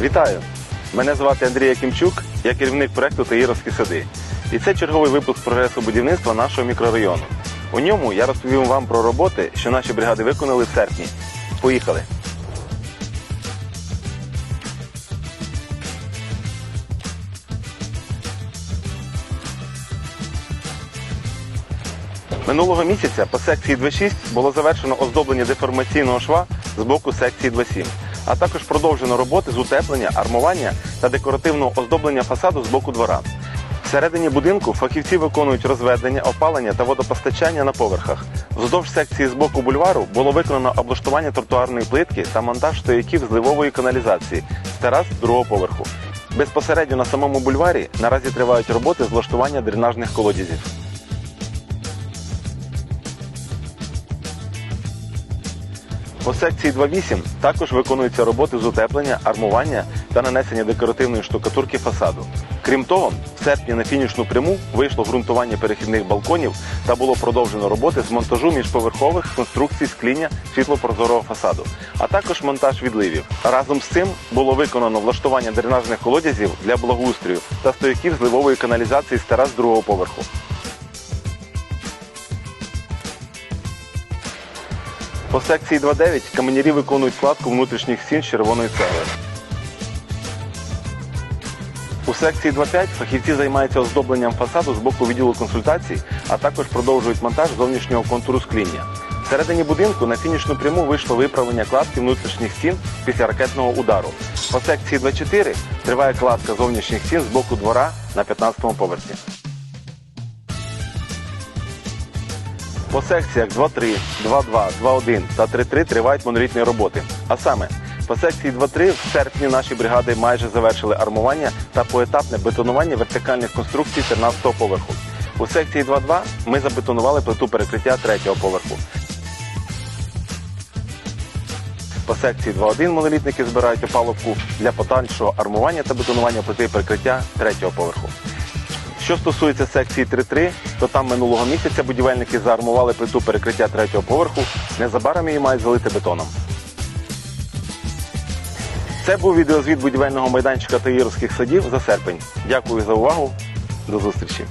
Вітаю! Мене звати Андрій Якимчук, я керівник проекту Таїровські сади. І це черговий випуск прогресу будівництва нашого мікрорайону. У ньому я розповім вам про роботи, що наші бригади виконали в серпні. Поїхали! Минулого місяця по секції 2.6 було завершено оздоблення деформаційного шва з боку секції 2.7, а також продовжено роботи з утеплення, армування та декоративного оздоблення фасаду з боку двора. Всередині будинку фахівці виконують розведення, опалення та водопостачання на поверхах. Вздовж секції з боку бульвару було виконано облаштування тротуарної плитки та монтаж стояків зливової каналізації з терас другого поверху. Безпосередньо на самому бульварі наразі тривають роботи з влаштування дренажних колодязів. По секції 2.8 також виконуються роботи з утеплення, армування та нанесення декоративної штукатурки фасаду. Крім того, в серпні на фінішну пряму вийшло ґрунтування перехідних балконів та було продовжено роботи з монтажу міжповерхових конструкцій скління світлопрозорого фасаду, а також монтаж відливів. Разом з цим було виконано влаштування дренажних колодязів для благоустрою та стояків зливової каналізації з терас другого поверху. По секції 2.9 каменярі виконують кладку внутрішніх стін з червоної цегли. У секції 2.5 фахівці займаються оздобленням фасаду з боку відділу консультацій, а також продовжують монтаж зовнішнього контуру скління. Всередині будинку на фінішну пряму вийшло виправлення кладки внутрішніх стін після ракетного удару. По секції 2.4 триває кладка зовнішніх стін з боку двора на 15-му поверсі. По секціях 2.3, 2.2, 2.1 та 3.3 тривають монолітні роботи. А саме, по секції 2.3 в серпні наші бригади майже завершили армування та поетапне бетонування вертикальних конструкцій 13-го поверху. У секції 2.2 ми забетонували плиту перекриття 3-го поверху. По секції 2.1 монолітники збирають опалубку для подальшого армування та бетонування плити перекриття 3-го поверху. Що стосується секції 3.3, то там минулого місяця будівельники заармували плиту перекриття третього поверху. Незабаром її мають залити бетоном. Це був відеозвіт будівельного майданчика Таїровських садів за серпень. Дякую за увагу. До зустрічі.